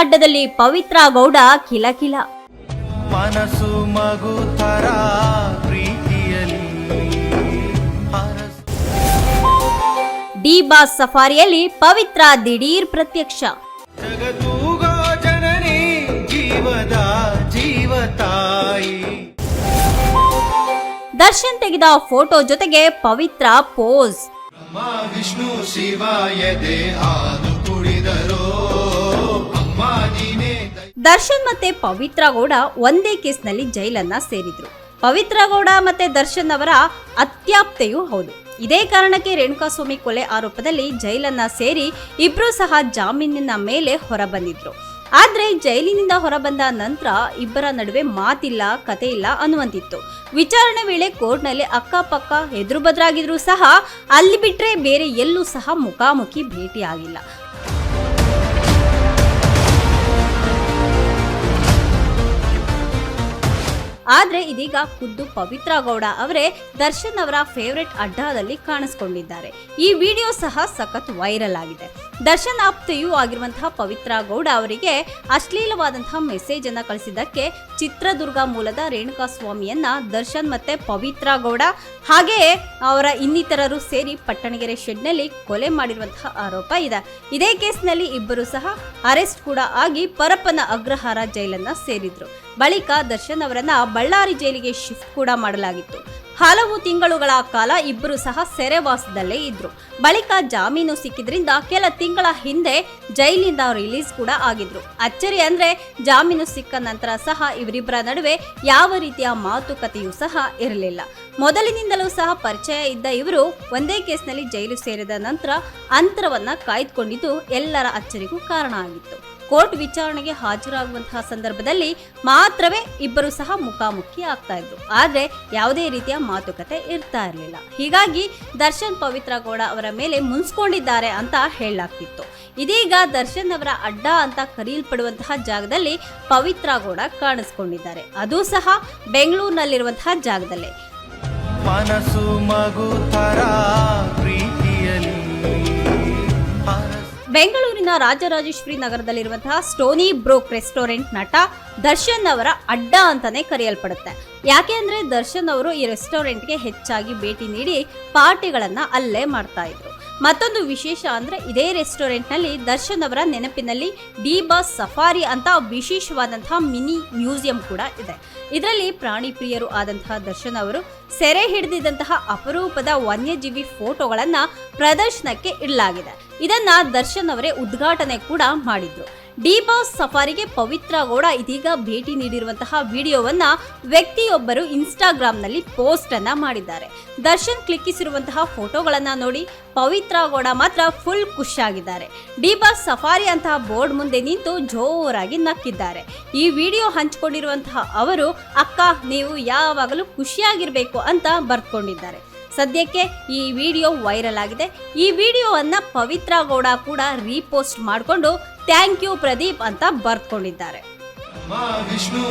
ಅಡ್ಡದಲ್ಲಿ ಪವಿತ್ರ ಗೌಡ ಕಿಲಕಿಲ. ಮನಸ್ಸು ಮಗು ತರ ಡಿ ಬಾಸ್ ಸಫಾರಿಯಲ್ಲಿ ಪವಿತ್ರ ದಿಢೀರ್ ಪ್ರತ್ಯಕ್ಷ. ಜನನಿ ಜೀವದ ಜೀವತಾಯಿ ದರ್ಶನ್ ತೆಗೆದ ಫೋಟೋ ಜೊತೆಗೆ ಪವಿತ್ರ ಪೋಸ್. ವಿಷ್ಣು ಕುಡಿದರೋ. ದರ್ಶನ್ ಮತ್ತೆ ಪವಿತ್ರ ಗೌಡ ಒಂದೇ ಕೇಸ್ನಲ್ಲಿ ಜೈಲನ್ನ ಸೇರಿದ್ರು. ಪವಿತ್ರ ಗೌಡ ಮತ್ತೆ ದರ್ಶನ್ ಅವರ ಅತ್ಯಾಪ್ತೆಯೂ ಹೌದು. ಇದೇ ಕಾರಣಕ್ಕೆ ರೇಣುಕಾಸ್ವಾಮಿ ಕೊಲೆ ಆರೋಪದಲ್ಲಿ ಜೈಲನ್ನ ಸೇರಿ ಇಬ್ರು ಸಹ ಜಾಮೀನಿನ ಮೇಲೆ ಹೊರಬಂದಿದ್ರು. ಆದ್ರೆ ಜೈಲಿನಿಂದ ಹೊರಬಂದ ನಂತರ ಇಬ್ಬರ ನಡುವೆ ಮಾತಿಲ್ಲ ಕತೆ ಇಲ್ಲ ಅನ್ನುವಂತಿತ್ತು. ವಿಚಾರಣೆ ವೇಳೆ ಕೋರ್ಟ್ನಲ್ಲಿ ಅಕ್ಕಪಕ್ಕ ಎದುರು ಬದ್ರಾಗಿದ್ರು ಸಹ ಅಲ್ಲಿ ಬಿಟ್ರೆ ಬೇರೆ ಎಲ್ಲೂ ಸಹ ಮುಖಾಮುಖಿ ಭೇಟಿಯಾಗಿಲ್ಲ. ಆದ್ರೆ ಇದೀಗ ಖುದ್ದು ಪವಿತ್ರ ಗೌಡ ಅವರೇ ದರ್ಶನ್ ಅವರ ಫೇವರೆಟ್ ಅಡ್ಡಾದಲ್ಲಿ ಕಾಣಿಸ್ಕೊಂಡಿದ್ದಾರೆ. ಈ ವಿಡಿಯೋ ಸಹ ಸಖತ್ ವೈರಲ್ ಆಗಿದೆ. ದರ್ಶನ್ ಆಪ್ತೆಯೂ ಆಗಿರುವಂತಹ ಪವಿತ್ರ ಗೌಡ ಅವರಿಗೆ ಅಶ್ಲೀಲವಾದಂತಹ ಮೆಸೇಜ್ ಅನ್ನ ಕಳಿಸಿದ್ದಕ್ಕೆ ಚಿತ್ರದುರ್ಗ ಮೂಲದ ರೇಣುಕಾ ಸ್ವಾಮಿಯನ್ನ ದರ್ಶನ್ ಮತ್ತೆ ಪವಿತ್ರ ಗೌಡ ಹಾಗೆಯೇ ಅವರ ಇನ್ನಿತರರು ಸೇರಿ ಪಟ್ಟಣಗೆರೆ ಶೆಡ್ನಲ್ಲಿ ಕೊಲೆ ಮಾಡಿರುವಂತಹ ಆರೋಪ ಇದೆ. ಇದೇ ಕೇಸ್ನಲ್ಲಿ ಇಬ್ಬರು ಸಹ ಅರೆಸ್ಟ್ ಕೂಡ ಆಗಿ ಪರಪ್ಪನ ಅಗ್ರಹಾರ ಜೈಲನ್ನ ಸೇರಿದ್ರು. ಬಳಿಕ ದರ್ಶನ್ ಅವರನ್ನ ಬಳ್ಳಾರಿ ಜೈಲಿಗೆ ಶಿಫ್ಟ್ ಕೂಡ ಮಾಡಲಾಗಿತ್ತು. ಹಲವು ತಿಂಗಳುಗಳ ಕಾಲ ಇಬ್ಬರು ಸಹ ಸೆರೆವಾಸದಲ್ಲೇ ಇದ್ರು. ಬಳಿಕ ಜಾಮೀನು ಸಿಕ್ಕಿದ್ರಿಂದ ಕೆಲ ತಿಂಗಳ ಹಿಂದೆ ಜೈಲಿಂದ ರಿಲೀಸ್ ಕೂಡ ಆಗಿದ್ರು. ಅಚ್ಚರಿ ಅಂದ್ರೆ ಜಾಮೀನು ಸಿಕ್ಕ ನಂತರ ಸಹ ಇವರಿಬ್ಬರ ನಡುವೆ ಯಾವ ರೀತಿಯ ಮಾತುಕತೆಯೂ ಸಹ ಇರಲಿಲ್ಲ. ಮೊದಲಿನಿಂದಲೂ ಸಹ ಪರಿಚಯ ಇದ್ದ ಇವರು ಒಂದೇ ಕೇಸ್ನಲ್ಲಿ ಜೈಲು ಸೇರಿದ ನಂತರ ಅಂತರವನ್ನ ಕಾಯ್ದುಕೊಂಡಿದ್ದು ಎಲ್ಲರ ಅಚ್ಚರಿಗೂ ಕಾರಣ ಆಗಿತ್ತು. ಕೋರ್ಟ್ ವಿಚಾರಣೆಗೆ ಹಾಜರಾಗುವಂತಹ ಸಂದರ್ಭದಲ್ಲಿ ಮಾತ್ರವೇ ಇಬ್ಬರು ಸಹ ಮುಖಾಮುಖಿ ಆಗ್ತಾ ಇದ್ರು. ಆದ್ರೆ ಯಾವುದೇ ರೀತಿಯ ಮಾತುಕತೆ ಇರ್ತಾ ಇರಲಿಲ್ಲ. ಹೀಗಾಗಿ ದರ್ಶನ್ ಪವಿತ್ರ ಗೌಡ ಅವರ ಮೇಲೆ ಮುನ್ಸ್ಕೊಂಡಿದ್ದಾರೆ ಅಂತ ಹೇಳಲಾಗ್ತಿತ್ತು. ಇದೀಗ ದರ್ಶನ್ ಅವರ ಅಡ್ಡ ಅಂತ ಕರೆಯಲ್ಪಡುವಂತಹ ಜಾಗದಲ್ಲಿ ಪವಿತ್ರ ಗೌಡ ಕಾಣಿಸ್ಕೊಂಡಿದ್ದಾರೆ. ಅದು ಸಹ ಬೆಂಗಳೂರಿನಲ್ಲಿರುವಂತಹ ಜಾಗದಲ್ಲಿ. ಮನಸ್ಸು ಮಗು ತರ. ಬೆಂಗಳೂರಿನ ರಾಜರಾಜೇಶ್ವರಿ ನಗರದಲ್ಲಿರುವಂತಹ ಸ್ಟೋನಿ ಬ್ರೋಕ್ ರೆಸ್ಟೋರೆಂಟ್ ನಟ ದರ್ಶನ್ ಅವರ ಅಡ್ಡ ಅಂತಾನೆ ಕರೆಯಲ್ಪಡುತ್ತೆ. ಯಾಕೆ ಅಂದ್ರೆ ದರ್ಶನ್ ಅವರು ಈ ರೆಸ್ಟೋರೆಂಟ್ಗೆ ಹೆಚ್ಚಾಗಿ ಭೇಟಿ ನೀಡಿ ಪಾರ್ಟಿಗಳನ್ನ ಅಲ್ಲೇ ಮಾಡ್ತಾ ಇದ್ರು. ಮತ್ತೊಂದು ವಿಶೇಷ ಅಂದ್ರೆ ಇದೇ ರೆಸ್ಟೋರೆಂಟ್ನಲ್ಲಿ ದರ್ಶನ್ ಅವರ ನೆನಪಿನಲ್ಲಿ ಡಿ ಬಾಸ್ ಸಫಾರಿ ಅಂತ ವಿಶೇಷವಾದಂತಹ ಮಿನಿ ಮ್ಯೂಸಿಯಂ ಕೂಡ ಇದೆ. ಇದರಲ್ಲಿ ಪ್ರಾಣಿ ಪ್ರಿಯರು ಆದಂತಹ ದರ್ಶನ್ ಅವರು ಸೆರೆ ಹಿಡಿದಿದ್ದಂತಹ ಅಪರೂಪದ ವನ್ಯಜೀವಿ ಫೋಟೋಗಳನ್ನ ಪ್ರದರ್ಶನಕ್ಕೆ ಇಡಲಾಗಿದೆ. ಇದನ್ನ ದರ್ಶನ್ ಅವರೇ ಉದ್ಘಾಟನೆ ಕೂಡ ಮಾಡಿದ್ರು. ಡಿ ಬಾಸ್ ಸಫಾರಿಗೆ ಪವಿತ್ರ ಗೌಡ ಇದೀಗ ಭೇಟಿ ನೀಡಿರುವಂತಹ ವಿಡಿಯೋವನ್ನ ವ್ಯಕ್ತಿಯೊಬ್ಬರು ಇನ್ಸ್ಟಾಗ್ರಾಮ್ನಲ್ಲಿ ಪೋಸ್ಟ್ ಅನ್ನ ಮಾಡಿದ್ದಾರೆ. ದರ್ಶನ್ ಕ್ಲಿಕ್ಕಿಸಿರುವಂತಹ ಫೋಟೋಗಳನ್ನ ನೋಡಿ ಪವಿತ್ರ ಗೌಡ ಮಾತ್ರ ಫುಲ್ ಖುಷಿಯಾಗಿದ್ದಾರೆ. ಡಿ ಬಾಸ್ ಸಫಾರಿ ಅಂತಹ ಬೋರ್ಡ್ ಮುಂದೆ ನಿಂತು ಜೋರಾಗಿ ನಕ್ಕಿದ್ದಾರೆ. ಈ ವಿಡಿಯೋ ಹಂಚಿಕೊಂಡಿರುವಂತಹ ಅವರು, ಅಕ್ಕ, ನೀವು ಯಾವಾಗಲೂ ಖುಷಿಯಾಗಿರ್ಬೇಕು ಅಂತ ಬರ್ಕೊಂಡಿದ್ದಾರೆ ಸದ್ಯಕ್ಕೆ ಈ ವಿಡಿಯೋ ವೈರಲ್ ಆಗಿದೆ. ಈ ವಿಡಿಯೋವನ್ನ ಪವಿತ್ರ ಗೌಡ ಕೂಡ ರೀಪೋಸ್ಟ್ ಮಾಡಿಕೊಂಡು ಥ್ಯಾಂಕ್ ಯು ಪ್ರದೀಪ್ ಅಂತ ಬರ್ಕೊಂಡಿದ್ದಾರೆ ವಿಷ್ಣು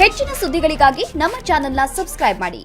ಹೆಚ್ಚಿನ ಸುದ್ದಿಗಳಿಗಾಗಿ ನಮ್ಮ ಚಾನೆಲ್ನ ಸಬ್ಸ್ಕ್ರೈಬ್ ಮಾಡಿ.